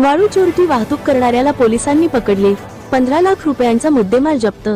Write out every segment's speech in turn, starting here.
वाळू चोरटी वाहतूक करणाऱ्याला पोलिसांनी पकडले. पंधरा लाख रुपयांचा मुद्देमाल जप्त.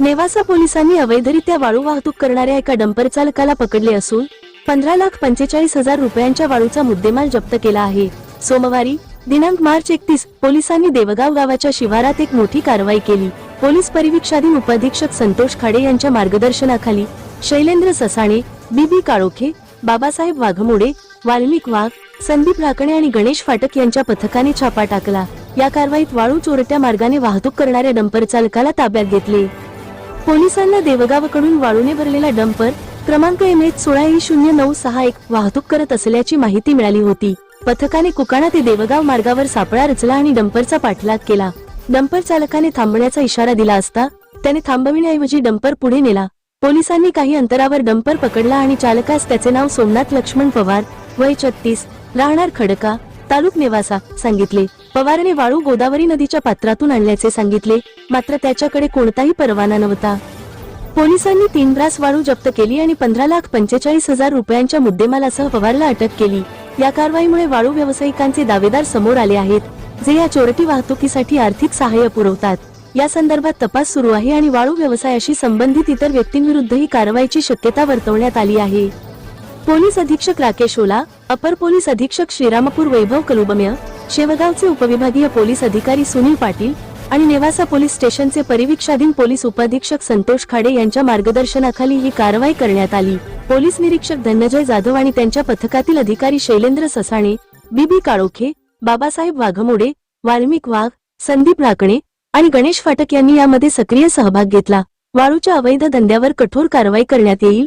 नेवासा पोलिसांनी अवैधरित्या वाळू वाहतूक करणाऱ्या एका डंपर चालकाला पकडले असून पंधरा लाख पंचेचाळीस हजार रुपयांच्या वाळूचा मुद्देमाल जप्त केला आहे. सोमवारी दिनांक मार्च एकतीस पोलिसांनी देवगाव गावाच्या शिवारात एक मोठी कारवाई केली. पोलीस परिवीक्षाधीन उपाधीक्षक संतोष खाडे यांच्या मार्गदर्शनाखाली शैलेंद्र ससाणे बीबी काळोखे बाबासाहेब वाघमोडे वाल्मिक वाघ संदीप राकणे आणि गणेश फाटक यांच्या पथकाने छापा टाकला. या कारवाईत वाळू चोरट्या मार्गाने वाहतूक करणाऱ्या डंपर चालकाला ताब्यात घेतले. पोलिसांना देवगावकडून वाळूने भरलेला डंपर क्रमांक एम एच सोळा ई शून्य नऊ सहा एक वाहतूक करत असल्याची माहिती मिळाली होती. पथकाने कुकाणा ते देवगाव मार्गावर सापळा रचला आणि डंपरचा पाठलाग केला. डंपर चालकाने थांबण्याचा इशारा दिला असता त्याने थांबविण्याऐवजी डंपर पुढे नेला. पोलिसांनी काही अंतरावर डंपर पकडला आणि चालकास त्याचे नाव सोमनाथ लक्ष्मण पवार वय छत्तीस राहणार खडका तालुक नेवासा सांगितले. पवारने वाळू गोदावरी नदीच्या पात्रातून आणल्याचे सांगितले मात्र त्याच्याकडे कोणताही परवाना नव्हता. पोलिसांनी तीन ब्रास वाळू जप्त केली आणि पंधरा लाख पंचेचाळीस हजार रुपयांच्या मुद्देमालासह पवारला अटक केली. या कारवाईमुळे वाळू व्यावसायिकांचे दावेदार समोर आले आहेत जे या चोरटी वाहतुकीसाठी आर्थिक सहाय्य पुरवतात. या संदर्भात तपास सुरू आहे आणि वाळू व्यवसायाशी संबंधित इतर व्यक्तींविरुद्धही कारवाईची शक्यता वर्तवण्यात आली आहे. पोलीस अधीक्षक राकेश ओला अपर पोलीस अधीक्षक श्रीरामपूर वैभव कलुबम्य शेवगावचे उपविभागीय पोलीस अधिकारी सुनील पाटील आणि नेवासा पोलीस स्टेशनचे परिवीक्षाधीन पोलीस उपाधीक्षक संतोष खाडे यांच्या मार्गदर्शनाखाली ही कारवाई करण्यात आली. पोलीस निरीक्षक धनंजय जाधव आणि त्यांच्या पथकातील अधिकारी शैलेंद्र ससाणे बीबी काळोखे बाबासाहेब वाघमोडे वाल्मिक वाघ संदीप राकणे आणि गणेश फाटक यांनी यामध्ये सक्रिय सहभाग घेतला. वाळूच्या अवैध धंद्यावर कठोर कारवाई करण्यात येईल